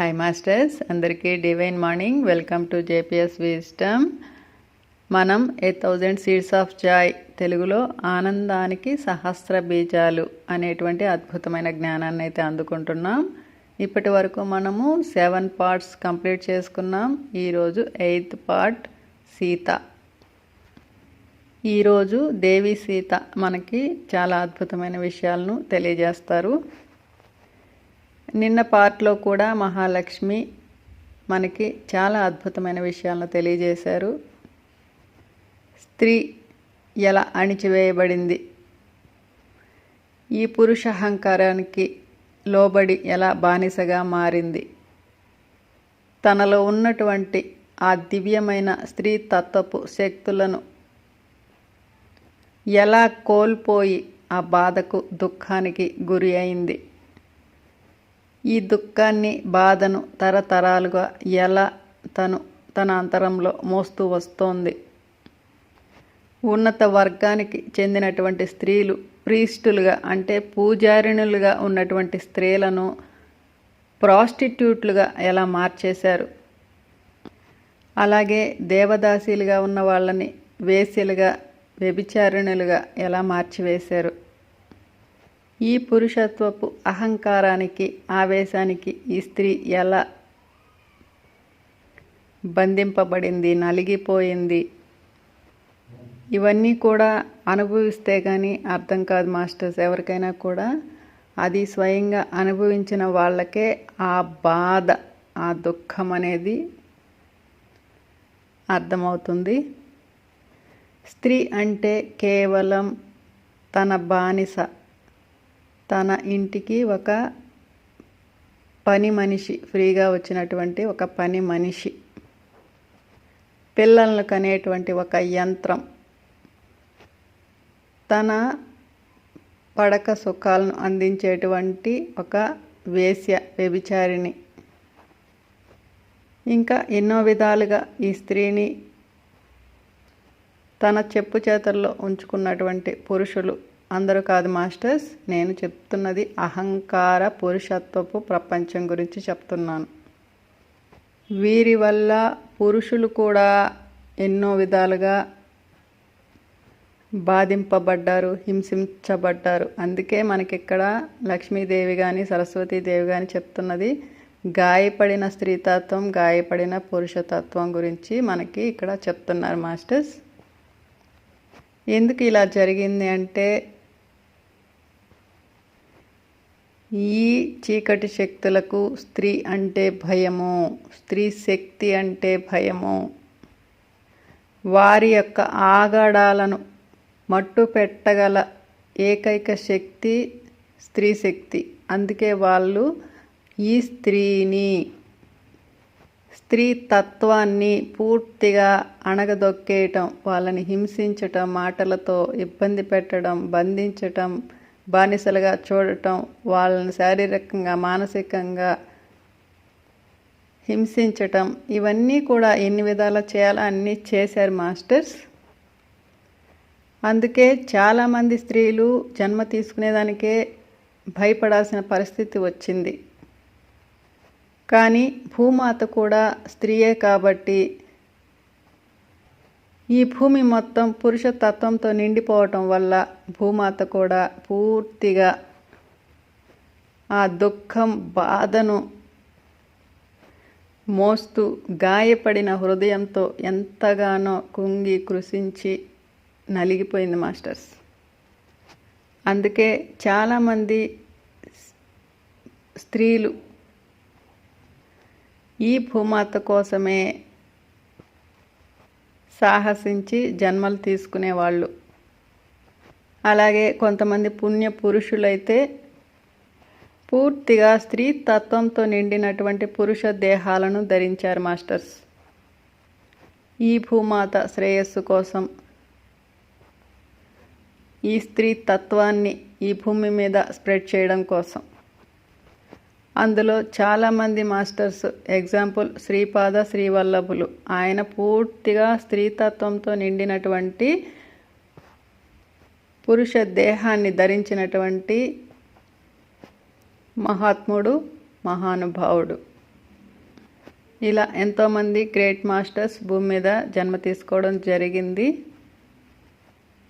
Hi masters అందరికీ divine morning welcome to JPS wisdom మనం a thousand seeds of joy తెలుగులో ఆనందానికి సహస్ర బీజాలు అనేటువంటి అద్భుతమైన జ్ఞానాన్ని అయితే అందుకుంటున్నాం. ఇప్పటి వరకు మనము సెవెన్ పార్ట్స్ కంప్లీట్ చేసుకున్నాం. ఈరోజు ఎయిత్ పార్ట్ సీత. ఈరోజు దేవి సీత మనకి చాలా అద్భుతమైన విషయాలను తెలియజేస్తారు. నిన్న పార్ట్లో కూడా మహాలక్ష్మి మనకి చాలా అద్భుతమైన విషయాలను తెలియజేశారు. స్త్రీ ఎలా అణిచివేయబడింది? ఈ పురుష అహంకారానికి లోబడి ఎలా బానిసగా మారింది? తనలో ఉన్నటువంటి ఆ దివ్యమైన స్త్రీ తత్వపు శక్తులను ఎలా కోల్పోయి ఆ బాధకు దుఃఖానికి గురి అయింది? ఈ దుఃఖాన్ని బాధను తరతరాలుగా ఎలా తను తన అంతరంలో మోస్తూ వస్తోంది? ఉన్నత వర్గానికి చెందినటువంటి స్త్రీలు ప్రీస్టులుగా అంటే పూజారిణులుగా ఉన్నటువంటి స్త్రీలను ప్రాస్టిట్యూట్లుగా ఎలా మార్చేశారు? అలాగే దేవదాసీలుగా ఉన్న వాళ్ళని వేసిలుగా వ్యభిచారిణులుగా ఎలా మార్చివేశారు? ఈ పురుషత్వపు అహంకారానికి ఆవేశానికి ఈ స్త్రీ ఎలా బంధింపబడింది నలిగిపోయింది? ఇవన్నీ కూడా అనుభవిస్తే కానీ అర్థం కాదు మాస్టర్స్. ఎవరికైనా కూడా అది స్వయంగా అనుభవించిన వాళ్ళకే ఆ బాధ ఆ దుఃఖం అనేది అర్థమవుతుంది. స్త్రీ అంటే కేవలం తన బానిస తన ఇంటికి ఒక పని మనిషి ఫ్రీగా వచ్చినటువంటి ఒక పని మనిషి పిల్లలను కనేటువంటి ఒక యంత్రం. తన పడక సుఖాలను అందించేటువంటి ఒక వేశ్య వ్యభిచారిణి. ఇంకా ఎన్నో విధాలుగా ఈ స్త్రీని తన చెప్పు చేతల్లో ఉంచుకున్నటువంటి పురుషులు అందరూ కాదు మాస్టర్స్. నేను చెప్తున్నది అహంకార పురుషత్వపు ప్రపంచం గురించి చెప్తున్నాను. వీరి వల్ల పురుషులు కూడా ఎన్నో విధాలుగా బాధింపబడ్డారు హింసించబడ్డారు. అందుకే మనకి ఇక్కడ లక్ష్మీదేవి కానీ సరస్వతీదేవి కానీ చెప్తున్నది గాయపడిన స్త్రీతత్వం గాయపడిన పురుషతత్వం గురించి మనకి ఇక్కడ చెప్తున్నారు మాస్టర్స్. ఎందుకు ఇలా జరిగింది అంటే ఈ చీకటి శక్తులకు స్త్రీ అంటే భయము స్త్రీ శక్తి అంటే భయము. వారి యొక్క ఆగడాలను మట్టు పెట్టగల ఏకైక శక్తి స్త్రీ శక్తి. అందుకే వాళ్ళు ఈ స్త్రీని స్త్రీ తత్వాన్ని పూర్తిగా అణగదొక్కేయటం వాళ్ళని హింసించటం మాటలతో ఇబ్బంది పెట్టడం బంధించటం బానిసలుగా చూడటం వాళ్ళని శారీరకంగా మానసికంగా హింసించటం ఇవన్నీ కూడా ఎన్ని విధాలా చేయాలో అన్నీ చేశారు మాస్టర్స్. అందుకే చాలామంది స్త్రీలు జన్మ తీసుకునేదానికే భయపడాల్సిన పరిస్థితి వచ్చింది. కానీ భూమాత కూడా స్త్రీయే కాబట్టి ఈ భూమి మొత్తం పురుషతత్వంతో నిండిపోవటం వల్ల భూమాత కూడా పూర్తిగా ఆ దుఃఖం బాధను మోస్తూ గాయపడిన హృదయంతో ఎంతగానో కుంగి కృషించి నలిగిపోయింది మాస్టర్స్. అందుకే చాలామంది స్త్రీలు ఈ భూమాత కోసమే సాహసించి జన్మలు తీసుకునేవాళ్ళు. అలాగే కొంతమంది పుణ్య పురుషులైతే పూర్తిగా స్త్రీ తత్వంతో నిండినటువంటి పురుష దేహాలను ధరించారు మాస్టర్స్. ఈ భూమాత శ్రేయస్సు కోసం ఈ స్త్రీ తత్వాన్ని ఈ భూమి మీద స్ప్రెడ్ చేయడం కోసం. అందులో చాలామంది మాస్టర్స్ ఎగ్జాంపుల్ శ్రీపాద శ్రీవల్లభులు. ఆయన పూర్తిగా స్త్రీతత్వంతో నిండినటువంటి పురుష దేహాన్ని ధరించినటువంటి మహాత్ముడు మహానుభావుడు. ఇలా ఎంతోమంది గ్రేట్ మాస్టర్స్ భూమి మీద జన్మ తీసుకోవడం జరిగింది.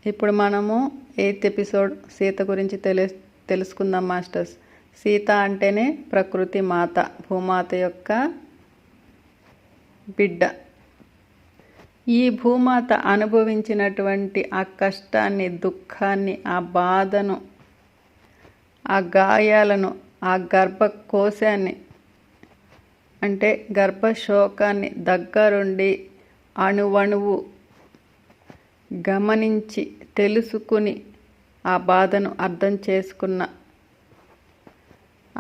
ఇప్పుడు మనము ఎయిత్ ఎపిసోడ్ సీత గురించి తెలు తెలుసుకుందాం మాస్టర్స్. సీత అంటేనే ప్రకృతి మాత భూమాత యొక్క బిడ్డ. ఈ భూమాత అనుభవించినటువంటి ఆ కష్టాన్ని దుఃఖాన్ని ఆ బాధను ఆ గాయాలను ఆ గర్భకోశాన్ని అంటే గర్భశోకాన్ని దగ్గరుండి అణువణువు గమనించి తెలుసుకుని ఆ బాధను అర్థం చేసుకున్న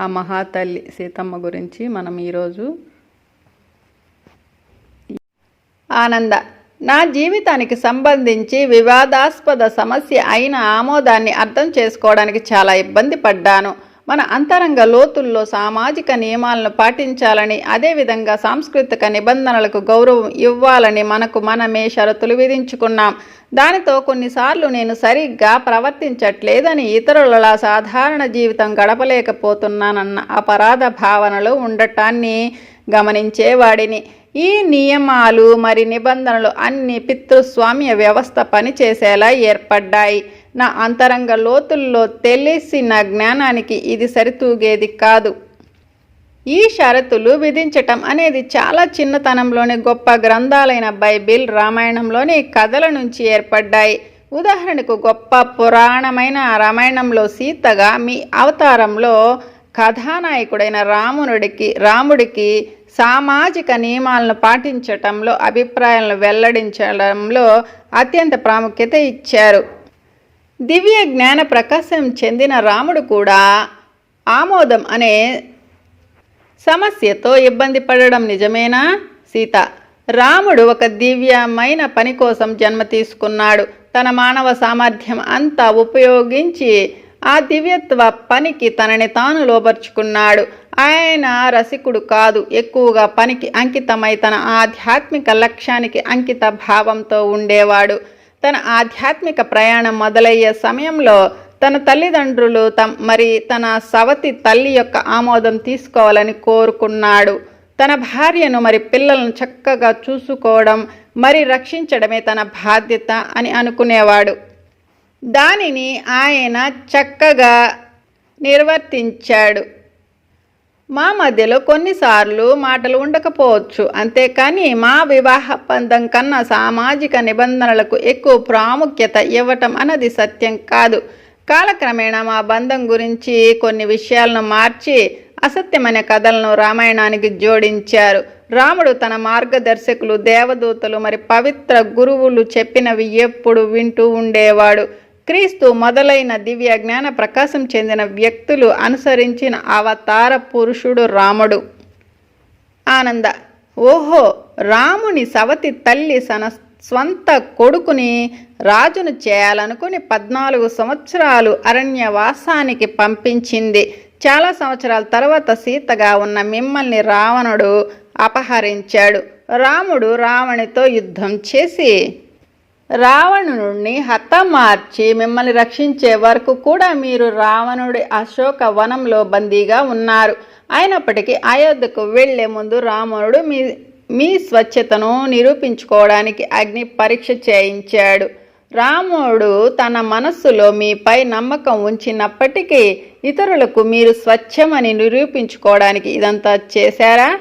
ఆ మహాతల్లి సీతమ్మ గురించి మనం ఈరోజు ఆనంద. నా జీవితానికి సంబంధించి వివాదాస్పద సమస్య అయిన ఆమోదాన్ని అర్థం చేసుకోవడానికి చాలా ఇబ్బంది పడ్డాను. మన అంతరంగ లోతుల్లో సామాజిక నియమాలను పాటించాలని అదేవిధంగా సాంస్కృతిక నిబంధనలకు గౌరవం ఇవ్వాలని మనకు మనమే షరతులు విధించుకున్నాం. దానితో కొన్నిసార్లు నేను సరిగ్గా ప్రవర్తించట్లేదని ఇతరులలా సాధారణ జీవితం గడపలేకపోతున్నానన్న అపరాధ భావనలో ఉండటాన్ని గమనించేవాడిని. ఈ నియమాలు మరి నిబంధనలు అన్ని పితృస్వామ్య వ్యవస్థ పనిచేసేలా ఏర్పడ్డాయి. నా అంతరంగ లోతుల్లో తెలిసిన జ్ఞానానికి ఇది సరితూగేది కాదు. ఈ షరతులు విధించటం అనేది చాలా చిన్నతనంలోని గొప్ప గ్రంథాలైన బైబిల్ రామాయణంలోని కథల నుంచి ఏర్పడ్డాయి. ఉదాహరణకు గొప్ప పురాణమైన రామాయణంలో సీతగా మీ అవతారంలో కథానాయకుడైన రామునుడికి రాముడికి సామాజిక నియమాలను పాటించటంలో అభిప్రాయాలను వెల్లడించడంలో అత్యంత ప్రాముఖ్యత ఇచ్చారు. దివ్య జ్ఞాన ప్రకాశం చెందిన రాముడు కూడా ఆమోదం అనే సమస్యతో ఇబ్బంది పడడం నిజమేనా? సీత. రాముడు ఒక దివ్యమైన పని కోసం జన్మ తీసుకున్నాడు. తన మానవ సామర్థ్యం అంతా ఉపయోగించి ఆ దివ్యత్వ పనికి తనని తాను లోపరుచుకున్నాడు ఆయన రసికుడు కాదు. ఎక్కువగా పనికి అంకితమై తన ఆధ్యాత్మిక లక్ష్యానికి అంకిత భావంతో ఉండేవాడు. తన ఆధ్యాత్మిక ప్రయాణం మొదలయ్యే సమయంలో తన తల్లిదండ్రులు తమ మరి తన సవతి తల్లి యొక్క ఆమోదం తీసుకోవాలని కోరుకున్నాడు. తన భార్యను మరి పిల్లలను చక్కగా చూసుకోవడం మరి రక్షించడమే తన బాధ్యత అని అనుకునేవాడు. దానిని ఆయన చక్కగా నిర్వర్తించాడు. మా మధ్యలో కొన్నిసార్లు మాటలు ఉండకపోవచ్చు అంతేకాని మా వివాహ బంధం కన్నా సామాజిక నిబంధనలకు ఎక్కువ ప్రాముఖ్యత ఇవ్వటం అన్నది సత్యం కాదు. కాలక్రమేణా మా బంధం గురించి కొన్ని విషయాలను మార్చి అసత్యమైన కథలను రామాయణానికి జోడించారు. రాముడు తన మార్గదర్శకులు దేవదూతలు మరి పవిత్ర గురువులు చెప్పినవి ఎప్పుడు వింటూ ఉండేవాడు. క్రీస్తు మొదలైన దివ్య జ్ఞాన ప్రకాశం చెందిన వ్యక్తులు అనుసరించిన అవతార పురుషుడు రాముడు. ఆనంద ఓహో రాముని సవతి తల్లి సన స్వంత కొడుకుని రాజును చేయాలనుకుని పద్నాలుగు సంవత్సరాలు అరణ్యవాసానికి పంపించింది. చాలా సంవత్సరాల తర్వాత సీతగా ఉన్న మిమ్మల్ని రావణుడు అపహరించాడు. రాముడు రావణితో యుద్ధం చేసి రావణుడిని హతమార్చి మిమ్మల్ని రక్షించే వరకు కూడా మీరు రావణుడి అశోక వనంలో బందీగా ఉన్నారు. అయినప్పటికీ అయోధ్యకు వెళ్ళే ముందు రావణుడు మీ మీ స్వచ్ఛతను నిరూపించుకోవడానికి అగ్ని పరీక్ష చేయించాడు. రాముడు తన మనస్సులో మీపై నమ్మకం ఉంచినప్పటికీ ఇతరులకు మీరు స్వచ్ఛమని నిరూపించుకోవడానికి ఇదంతా చేశారా?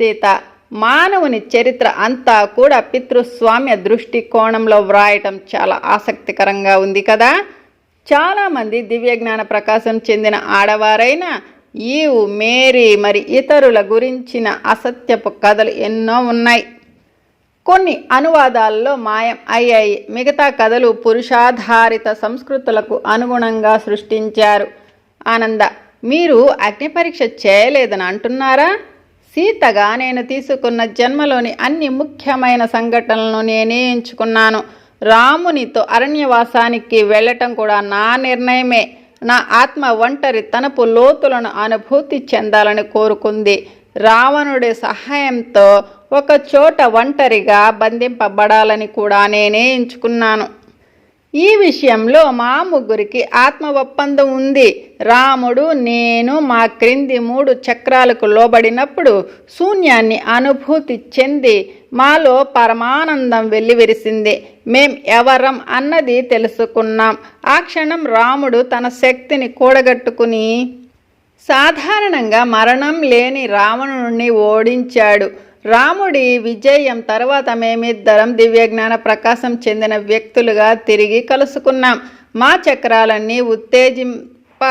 సీత మానవుని చరిత్ర అంతా కూడా పితృస్వామ్య దృష్టికోణంలో వ్రాయటం చాలా ఆసక్తికరంగా ఉంది కదా. చాలామంది దివ్యజ్ఞాన ప్రకాశం చెందిన ఆడవారైన ఈవు మేరీ మరి ఇతరుల గురించిన అసత్యపు కథలు ఎన్నో ఉన్నాయి. కొన్ని అనువాదాల్లో మాయం అయ్యాయి. మిగతా కథలు పురుషాధారిత సంస్కృతులకు అనుగుణంగా సృష్టించారు. ఆనంద మీరు అగ్ని పరీక్ష చేయలేదని అంటున్నారా? సీతగా నేను తీసుకున్న జన్మలోని అన్ని ముఖ్యమైన సంఘటనలను నేనే ఎంచుకున్నాను. రామునితో అరణ్యవాసానికి వెళ్ళటం కూడా నా నిర్ణయమే. నా ఆత్మ ఒంటరి తనపు లోతులను అనుభూతి చెందాలని కోరుకుంది. రావణుడి సహాయంతో ఒక చోట ఒంటరిగా బంధింపబడాలని కూడా నేనే ఎంచుకున్నాను. ఈ విషయంలో మా ముగ్గురికి ఆత్మ ఒప్పందం ఉంది. రాముడు నేను మా క్రింది మూడు చక్రాలకు లోబడినప్పుడు శూన్యాన్ని అనుభూతి చెంది మాలో పరమానందం వెల్లివిరిసింది. మేం ఎవరం అన్నది తెలుసుకున్నాం. ఆ క్షణం రాముడు తన శక్తిని కూడగట్టుకుని సాధారణంగా మరణం లేని రావణుడిని ఓడించాడు. రాముడి విజయం తర్వాత మేమిద్దరం దివ్యజ్ఞాన ప్రకాశం చెందిన వ్యక్తులుగా తిరిగి కలుసుకున్నాం. మా చక్రాలన్నీ ఉత్తేజింప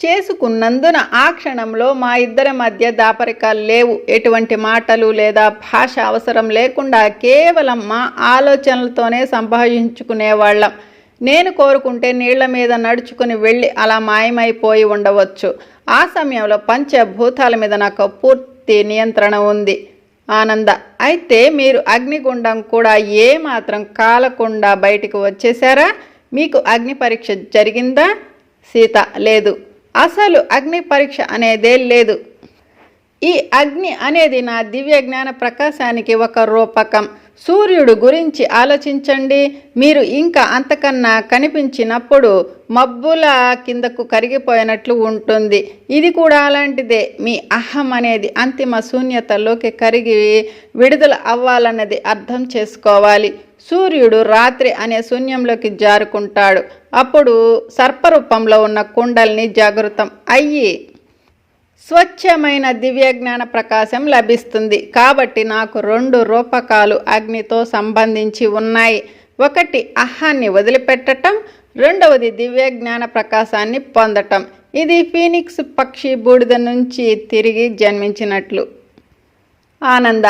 చేసుకున్నందున ఆ క్షణంలో మా ఇద్దరి మధ్య దాపరికాలు లేవు. ఎటువంటి మాటలు లేదా భాష అవసరం లేకుండా కేవలం మా ఆలోచనలతోనే సంభాషించుకునేవాళ్ళం. నేను కోరుకుంటే నీళ్ళ మీద నడుచుకుని వెళ్ళి అలా మాయమైపోయి ఉండవచ్చు. ఆ సమయంలో పంచభూతాల మీద నాకు పూర్తి నియంత్రణ ఉంది. ఆనంద. అయితే మీరు అగ్నిగుండం కూడా ఏమాత్రం కాలకుండా బయటికి వచ్చేసారా మీకు అగ్ని పరీక్ష జరిగిందా? సీత. లేదు. అసలు అగ్ని పరీక్ష అనేదే లేదు. ఈ అగ్ని అనేది నా దివ్య జ్ఞాన ప్రకాశానికి ఒక రూపకం. సూర్యుడు గురించి ఆలోచించండి. మీరు ఇంకా అంతకన్నా కనిపించినప్పుడు మబ్బుల కిందకు కరిగిపోయినట్లు ఉంటుంది. ఇది కూడా అలాంటిదే. మీ అహం అనేది అంతిమ శూన్యతలోకి కరిగి విడుదల అవ్వాలన్నది అర్థం చేసుకోవాలి. సూర్యుడు రాత్రి అనే శూన్యంలోకి జారుకుంటాడు. అప్పుడు సర్పరూపంలో ఉన్న కుండల్ని జాగృతం అయ్యి స్వచ్ఛమైన దివ్యజ్ఞాన ప్రకాశం లభిస్తుంది. కాబట్టి నాకు రెండు రూపకాలు అగ్నితో సంబంధించి ఉన్నాయి. ఒకటి అహాన్ని వదిలిపెట్టటం రెండవది దివ్యజ్ఞాన ప్రకాశాన్ని పొందటం. ఇది ఫీనిక్స్ పక్షి బూడిద నుంచి తిరిగి జన్మించినట్లు. ఆనంద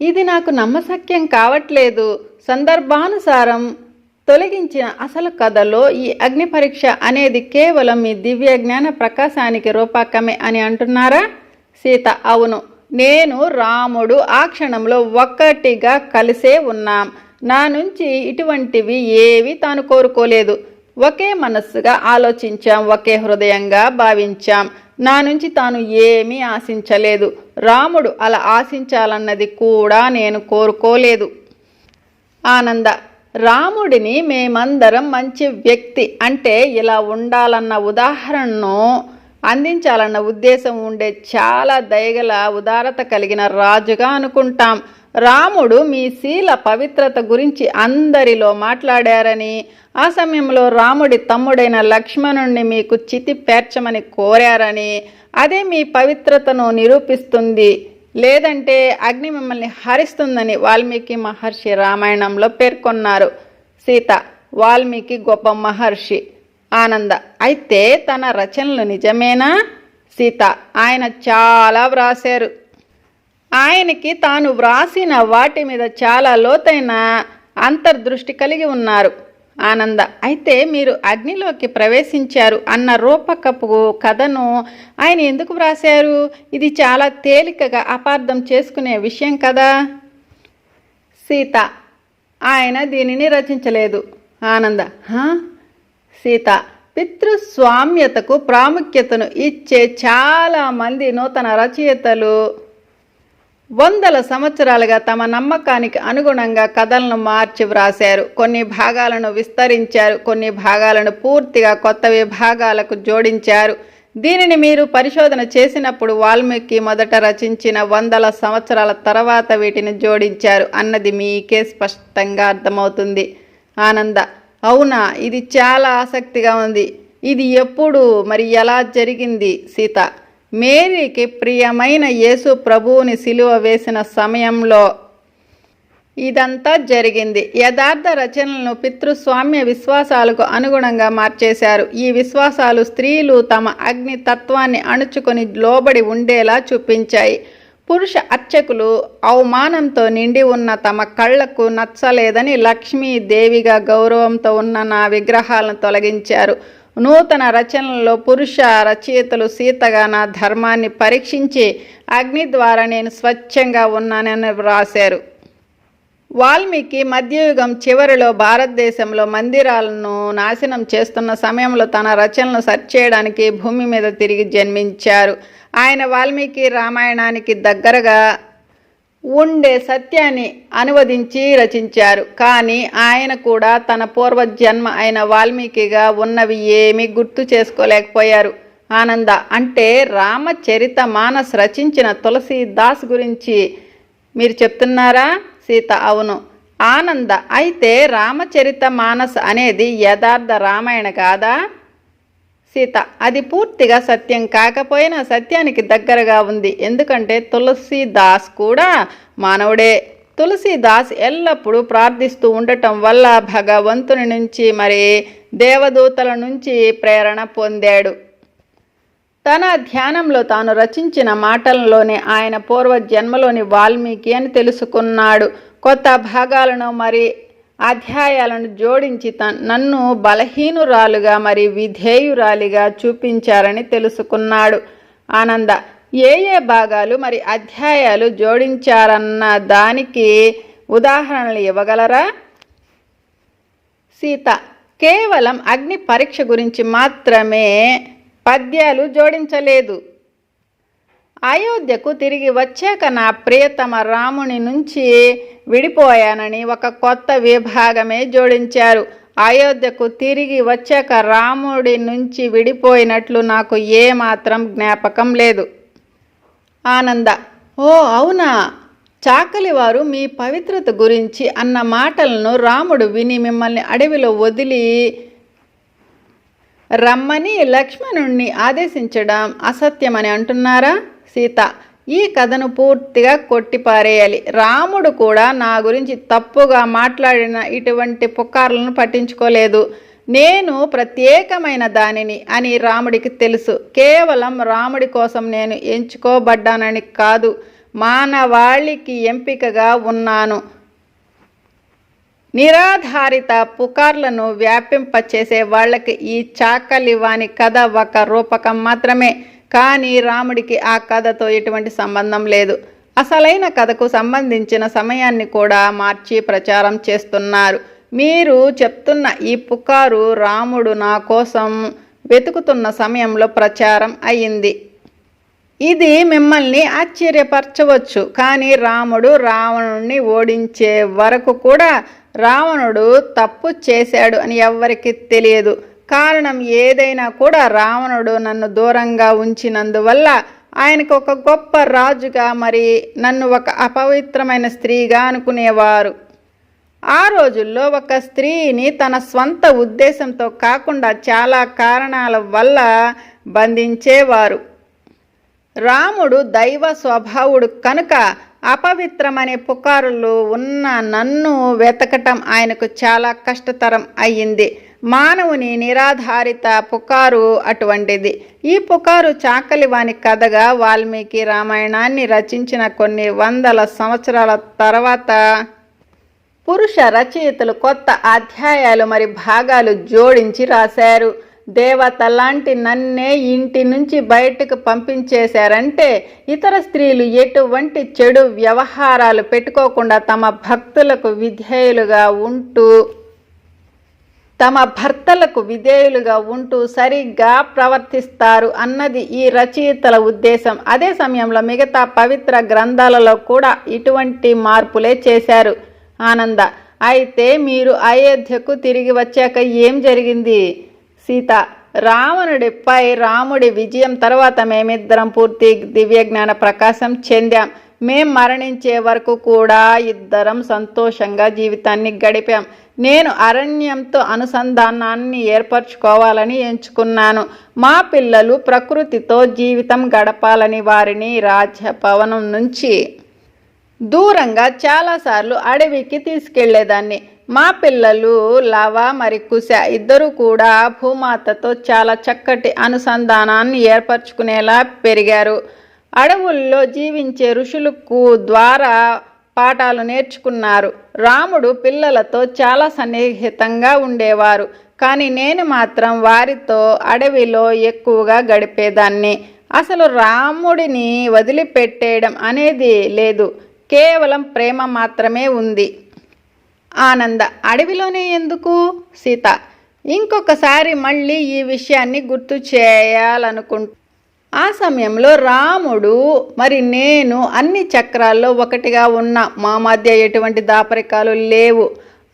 ఇది నాకు నమ్మశక్యం కావట్లేదు. సందర్భానుసారం తొలగించిన అసలు కథలో ఈ అగ్ని పరీక్ష అనేది కేవలం మీ దివ్య జ్ఞాన ప్రకాశానికి రూపకమే అని అంటున్నారా? సీత అవును. నేను రాముడు ఆ క్షణంలో ఒక్కటిగా కలిసే ఉన్నాం. నా నుంచి ఇటువంటివి ఏవి తాను కోరుకోలేదు. ఒకే మనస్సుగా ఆలోచించాం ఒకే హృదయంగా భావించాం. నా నుంచి తాను ఏమీ ఆశించలేదు. రాముడు అలా ఆశించాలన్నది కూడా నేను కోరుకోలేదు. ఆనంద రాముడిని మేమందరం మంచి వ్యక్తి అంటే ఇలా ఉండాలన్న ఉదాహరణను అందించాలన్న ఉద్దేశం ఉండే చాలా దయగల ఉదారత కలిగిన రాజుగా అనుకుంటాం. రాముడు మీ శీల పవిత్రత గురించి అందరిలో మాట్లాడారని ఆ సమయంలో రాముడి తమ్ముడైన లక్ష్మణుణ్ణి మీకు చితి పేర్చమని కోరారని అదే మీ పవిత్రతను నిరూపిస్తుంది. లేదంటే అగ్ని మిమ్మల్ని హరిస్తుందని వాల్మీకి మహర్షి రామాయణంలో పేర్కొన్నారు. సీత వాల్మీకి గొప్ప మహర్షి ఆనంద. అయితే తన రచనలు నిజమేనా? సీత ఆయన చాలా వ్రాసారు ఆయనకి తాను వ్రాసిన వాటి మీద చాలా లోతైన అంతర్దృష్టి కలిగి ఉన్నారు. ఆనంద. అయితే మీరు అగ్నిలోకి ప్రవేశించారు అన్న రూపకపు కథను ఆయన ఎందుకు వ్రాశారు? ఇది చాలా తేలికగా అపార్థం చేసుకునే విషయం కదా? సీత. ఆయన దీనిని రచించలేదు. ఆనంద. సీత. పితృస్వామ్యతకు ప్రాముఖ్యతను ఇచ్చే చాలా మంది నూతన రచయితలు వందల సంవత్సరాలుగా తమ నమ్మకానికి అనుగుణంగా కథలను మార్చి వ్రాశారు. కొన్ని భాగాలను విస్తరించారు. కొన్ని భాగాలను పూర్తిగా కొత్త విభాగాలకు జోడించారు. దీనిని మీరు పరిశోధన చేసినప్పుడు వాల్మీకి మొదట రచించిన వందల సంవత్సరాల తర్వాత వీటిని జోడించారు అన్నది మీకే స్పష్టంగా అర్థమవుతుంది. ఆనంద అవునా? ఇది చాలా ఆసక్తిగా ఉంది. ఇది ఎప్పుడు మరి ఎలా జరిగింది? సీత మేరీకి ప్రియమైన యేసు ప్రభువుని సిలువ వేసిన సమయంలో ఇదంతా జరిగింది. యథార్థ రచనలను పితృస్వామ్య విశ్వాసాలకు అనుగుణంగా మార్చేశారు. ఈ విశ్వాసాలు స్త్రీలు తమ అగ్ని తత్వాన్ని అణుచుకొని లోబడి ఉండేలా చూపించాయి. పురుష అర్చకులు అవమానంతో నిండి ఉన్న తమ కళ్ళకు నచ్చలేదని లక్ష్మీదేవిగా గౌరవంతో ఉన్న నా విగ్రహాలను తొలగించారు. నూతన రచనలలో పురుష రచయితలు సీతగా నా ధర్మాన్ని పరీక్షించి అగ్ని ద్వారా నేను స్వచ్ఛంగా ఉన్నానని వ్రాశారు. వాల్మీకి మధ్యయుగం చివరిలో భారతదేశంలో మందిరాలను నాశనం చేస్తున్న సమయంలో తన రచనలను సెర్చ్ చేయడానికి భూమి మీద తిరిగి జన్మించారు. ఆయన వాల్మీకి రామాయణానికి దగ్గరగా ఉండే సత్యాన్ని అనువదించి రచించారు. కానీ ఆయన కూడా తన పూర్వజన్మ అయిన వాల్మీకిగా ఉన్నవి ఏమీ గుర్తు చేసుకోలేకపోయారు. ఆనంద అంటే రామచరిత మానస్ రచించిన తులసీదాస్ గురించి మీరు చెప్తున్నారా? సీత అవును. ఆనంద అయితే రామచరిత మానస్ అనేది యథార్థ రామాయణ కాదా? సీత అది పూర్తిగా సత్యం కాకపోయినా సత్యానికి దగ్గరగా ఉంది. ఎందుకంటే తులసీదాస్ కూడా మానవుడే. తులసీదాస్ ఎల్లప్పుడూ ప్రార్థిస్తూ ఉండటం వల్ల భగవంతుని నుంచి మరి దేవదూతల నుంచి ప్రేరణ పొందాడు. తన ధ్యానంలో తాను రచించిన మాటలలోనే ఆయన పూర్వ జన్మలోని వాల్మీకి అని తెలుసుకున్నాడు. కొత్త భాగాలను మరి అధ్యాయాలను జోడించి త నన్ను బలహీనురాలుగా మరి విధేయురాలిగా చూపించారని తెలుసుకున్నాడు. ఆనంద ఏ ఏ భాగాలు మరి అధ్యాయాలు జోడించారన్న దానికి ఉదాహరణలు ఇవ్వగలరా? సీత కేవలం అగ్ని పరీక్ష గురించి మాత్రమే పద్యాలు జోడించలేదు. అయోధ్యకు తిరిగి వచ్చాక నా ప్రియతమ రాముని నుంచి విడిపోయానని ఒక కొత్త విభాగమే జోడించారు. అయోధ్యకు తిరిగి వచ్చాక రాముడి నుంచి విడిపోయినట్లు నాకు ఏమాత్రం జ్ఞాపకం లేదు. ఆనంద ఓ అవునా? చాకలి వారు మీ పవిత్రత గురించి అన్న మాటలను రాముడు విని మిమ్మల్ని అడవిలో వదిలి రమ్మని లక్ష్మణుణ్ణి ఆదేశించడం అసత్యమని అంటున్నారా? సీత ఈ కథను పూర్తిగా కొట్టిపారేయాలి. రాముడు కూడా నా గురించి తప్పుగా మాట్లాడిన ఇటువంటి పుకార్లను పట్టించుకోలేదు. నేను ప్రత్యేకమైన దానిని అని రాముడికి తెలుసు. కేవలం రాముడి కోసం నేను ఎంచుకోబడ్డానని కాదు మానవాళికి ఎంపికగా ఉన్నాను. నిరాధారిత పుకార్లను వ్యాపింపచేసే వాళ్ళకి ఈ చాకలివాని కథ ఒక రూపకం మాత్రమే. కానీ రాముడికి ఆ కథతో ఎటువంటి సంబంధం లేదు. అసలైన కథకు సంబంధించిన సమయాన్ని కూడా మార్చి ప్రచారం చేస్తున్నారు. మీరు చెప్తున్న ఈ పుకారు రాముడు నా కోసం వెతుకుతున్న సమయంలో ప్రచారం అయింది ఇది మిమ్మల్ని ఆశ్చర్యపరచవచ్చు. కానీ రాముడు రావణుణ్ణి ఓడించే వరకు కూడా రావణుడు తప్పు చేశాడు అని ఎవ్వరికి తెలియదు. కారణం ఏదైనా కూడా రావణుడు నన్ను దూరంగా ఉంచినందువల్ల ఆయనకు ఒక గొప్ప రాజుగా మరి నన్ను ఒక అపవిత్రమైన స్త్రీగా అనుకునేవారు. ఆ రోజుల్లో ఒక స్త్రీని తన స్వంత ఉద్దేశంతో కాకుండా చాలా కారణాల వల్ల బంధించేవారు. రాముడు దైవ స్వభావుడు కనుక అపవిత్రమనే పుకారులు ఉన్న నన్ను వెతకటం ఆయనకు చాలా కష్టతరం అయ్యింది. మానవుని నిరాధారిత పుకారు అటువంటిది. ఈ పుకారు చాకలివాని కథగా వాల్మీకి రామాయణాన్ని రచించిన కొన్ని వందల సంవత్సరాల తర్వాత పురుష రచయితలు కొత్త అధ్యాయాలు మరి భాగాలు జోడించి రాశారు. దేవత లాంటి నన్నే ఇంటి నుంచి బయటకు పంపించేశారంటే ఇతర స్త్రీలు ఎటువంటి చెడు వ్యవహారాలు పెట్టుకోకుండా తమ భక్తులకు విధేయులుగా ఉంటూ తమ భర్తలకు విధేయులుగా ఉంటూ సరిగ్గా ప్రవర్తిస్తారు అన్నది ఈ రచయితల ఉద్దేశం. అదే సమయంలో మిగతా పవిత్ర గ్రంథాలలో కూడా ఇటువంటి మార్పులే చేశారు. ఆనంద అయితే మీరు అయోధ్యకు తిరిగి వచ్చాక ఏం జరిగింది? సీత రావణుడిపై రాముడి విజయం తర్వాత మేమిద్దరం పూర్తి దివ్యజ్ఞాన ప్రకాశం చెందాం. మేం మరణించే వరకు కూడా ఇద్దరం సంతోషంగా జీవితాన్ని గడిపాం. నేను అరణ్యంతో అనుసంధానాన్ని ఏర్పరచుకోవాలని ఎంచుకున్నాను. మా పిల్లలు ప్రకృతితో జీవితం గడపాలని వారిని రాజభవనం నుంచి దూరంగా చాలాసార్లు అడవికి తీసుకెళ్ళేదాన్ని. మా పిల్లలు లవ మరి కుశ ఇద్దరు కూడా భూమాతతో చాలా చక్కటి అనుసంధానాన్ని ఏర్పరచుకునేలా పెరిగారు. అడవుల్లో జీవించే ఋషులకు ద్వారా పాఠాలు నేర్చుకున్నారు. రాముడు పిల్లలతో చాలా సన్నిహితంగా ఉండేవారు. కానీ నేను మాత్రం వారితో అడవిలో ఎక్కువగా గడిపేదాన్ని. అసలు రాముడిని వదిలిపెట్టేయడం అనేది లేదు. కేవలం ప్రేమ మాత్రమే ఉంది. ఆనంద అడవిలోనే ఎందుకు? సీత ఇంకొకసారి మళ్ళీ ఈ విషయాన్ని గుర్తు చేయాలనుకుంటు ఆ సమయంలో రాముడు మరి నేను అన్ని చక్రాల్లో ఒకటిగా ఉన్న మా మధ్య ఎటువంటి దాపరికాలు లేవు.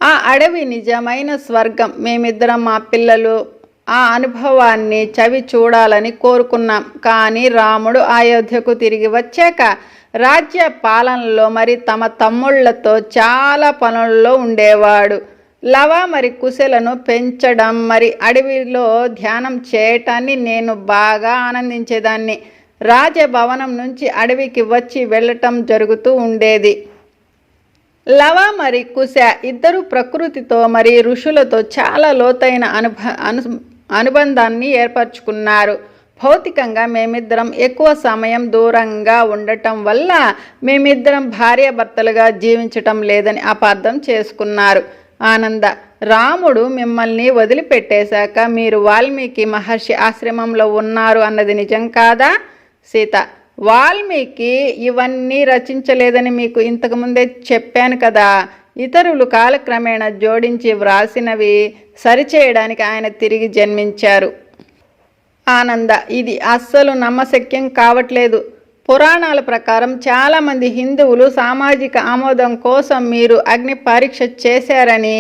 ఆ అడవి నిజమైన స్వర్గం. మేమిద్దరం మా పిల్లలు ఆ అనుభవాన్ని చవి చూడాలని కోరుకున్నాం. కానీ రాముడు అయోధ్యకు తిరిగి వచ్చాక రాజ్య పాలనలో మరి తమ తమ్ముళ్ళతో చాలా పనుల్లో ఉండేవాడు. లవ మరి కుశలను పెంచడం మరి అడవిలో ధ్యానం చేయటాన్ని నేను బాగా ఆనందించేదాన్ని. రాజభవనం నుంచి అడవికి వచ్చి వెళ్ళటం జరుగుతూ ఉండేది. లవ మరి కుశ ఇద్దరు ప్రకృతితో మరి ఋషులతో చాలా లోతైన అనుభ అను అనుబంధాన్ని ఏర్పరచుకున్నారు. భౌతికంగా మేమిద్దరం ఎక్కువ సమయం దూరంగా ఉండటం వల్ల మేమిద్దరం భార్యాభర్తలుగా జీవించటం లేదని అపార్థం చేసుకున్నారు. ఆనంద రాముడు మిమ్మల్ని వదిలిపెట్టేశాక మీరు వాల్మీకి మహర్షి ఆశ్రమంలో ఉన్నారు అన్నది నిజం కాదా? సీత వాల్మీకి ఇవన్నీ రచించలేదని మీకు ఇంతకుముందే చెప్పాను కదా. ఇతరులు కాలక్రమేణా జోడించి వ్రాసినవి సరిచేయడానికి ఆయన తిరిగి జన్మించారు. ఆనంద ఇది అస్సలు నమ్మశక్యం కావట్లేదు. పురాణాల ప్రకారం చాలామంది హిందువులు సామాజిక ఆమోదం కోసం మీరు అగ్ని పరీక్ష చేశారని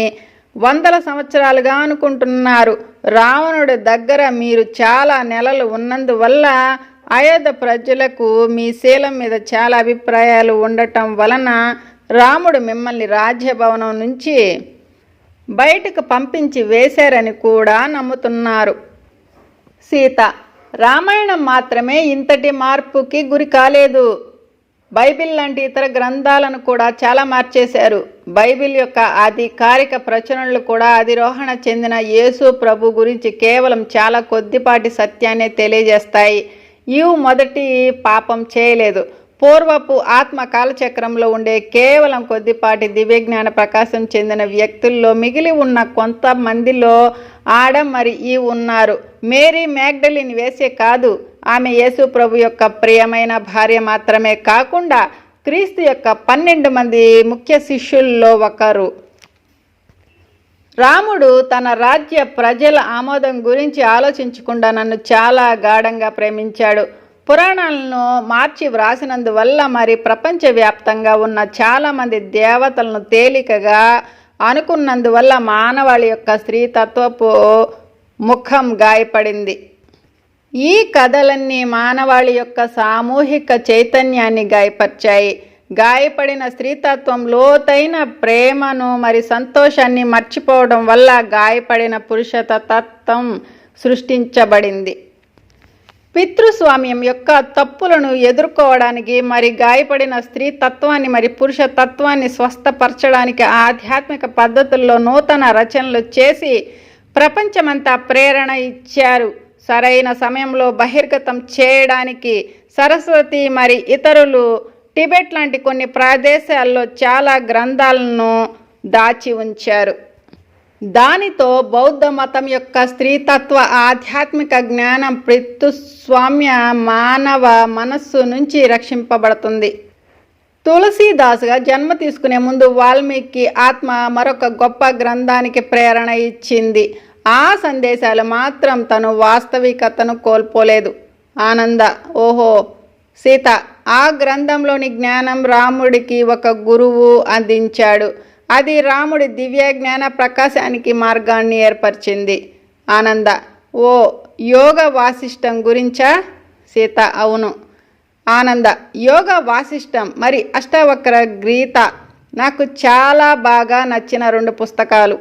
వందల సంవత్సరాలుగా అనుకుంటున్నారు. రావణుడి దగ్గర మీరు చాలా నెలలు ఉన్నందువల్ల అయోధ్య ప్రజలకు మీ శీలం మీద చాలా అభిప్రాయాలు ఉండటం వలన రాముడు మిమ్మల్ని రాజ్యభవనం నుంచి బయటకు పంపించి వేశారని కూడా నమ్ముతున్నారు. సీత రామాయణం మాత్రమే ఇంతటి మార్పుకి గురి కాలేదు. బైబిల్ లాంటి ఇతర గ్రంథాలను కూడా చాలా మార్చేశారు. బైబిల్ యొక్క అధికారిక ప్రచురణలు కూడా అధిరోహణ చెందిన యేసు ప్రభు గురించి కేవలం చాలా కొద్దిపాటి సత్యాన్ని తెలియజేస్తాయి. ఇవి మొదటి పాపం చేయలేదు. పూర్వపు ఆత్మ కాలచక్రంలో ఉండే కేవలం కొద్దిపాటి దివ్యజ్ఞాన ప్రకాశం చెందిన వ్యక్తుల్లో మిగిలి ఉన్న కొంతమందిలో ఆడ మరి ఈ ఉన్నారు. మేరీ మ్యాగ్డలిన్ వేసే కాదు ఆమె యేసు ప్రభు యొక్క ప్రియమైన భార్య మాత్రమే కాకుండా క్రీస్తు యొక్క పన్నెండు మంది ముఖ్య శిష్యుల్లో ఒకరు. రాముడు తన రాజ్య ప్రజల ఆమోదం గురించి ఆలోచించకుండా నన్ను చాలా గాఢంగా ప్రేమించాడు. పురాణాలను మార్చి వ్రాసినందువల్ల మరి ప్రపంచవ్యాప్తంగా ఉన్న చాలామంది దేవతలను తేలికగా అనుకున్నందువల్ల మానవాళి యొక్క స్త్రీతత్వపు ముఖం గాయపడింది. ఈ కథలన్నీ మానవాళి యొక్క సామూహిక చైతన్యాన్ని గాయపరిచాయి. గాయపడిన స్త్రీతత్వం లోతైన ప్రేమను మరి సంతోషాన్ని మర్చిపోవడం వల్ల గాయపడిన పురుషతత్వం సృష్టించబడింది. పితృస్వామ్యం యొక్క తప్పులను ఎదుర్కోవడానికి మరి గాయపడిన స్త్రీ తత్వాన్ని మరి పురుష తత్వాన్ని స్వస్థపరచడానికి ఆధ్యాత్మిక పద్ధతుల్లో నూతన రచనలు చేసి ప్రపంచమంతా ప్రేరణ ఇచ్చారు. సరైన సమయంలో బహిర్గతం చేయడానికి సరస్వతి మరి ఇతరులు టిబెట్ లాంటి కొన్ని ప్రదేశాల్లో చాలా గ్రంథాలను దాచి ఉంచారు. దానితో బౌద్ధ మతం యొక్క స్త్రీతత్వ ఆధ్యాత్మిక జ్ఞానం ప్రత్యుస్వామ్య మానవ మనస్సు నుంచి రక్షింపబడుతుంది. తులసీదాసుగా జన్మ తీసుకునే ముందు వాల్మీకి ఆత్మ మరొక గొప్ప గ్రంథానికి ప్రేరణ ఇచ్చింది. ఆ సందేశాలు మాత్రం తను వాస్తవికతను కోల్పోలేదు. ఆనంద ఓహో! సీత ఆ గ్రంథంలోని జ్ఞానం రాముడికి ఒక గురువు అందించాడు. అది రాముడి దివ్య జ్ఞాన ప్రకాశానికి మార్గాన్ని ఏర్పరిచింది. ఆనంద ఓ యోగ వాసిష్టం గురించా? సీత అవును. ఆనంద యోగ వాసిష్టం మరి అష్టవక్ర గీత నాకు చాలా బాగా నచ్చిన రెండు పుస్తకాలు.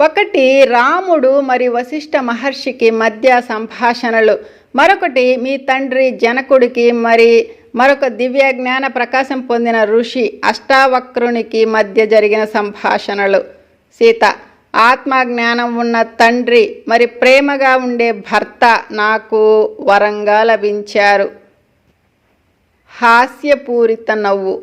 ఒకటి రాముడు మరి వశిష్ఠ మహర్షికి మధ్య సంభాషణలు. మరొకటి మీ తండ్రి జనకుడికి మరి మరొక దివ్య జ్ఞాన ప్రకాశం పొందిన ఋషి అష్టావక్రునికి మధ్య జరిగిన సంభాషణలు. సీత ఆత్మ జ్ఞానం ఉన్న తండ్రి మరి ప్రేమగా ఉండే భర్త నాకు వరంగా లభించారు. హాస్యపూరిత నవ్వు.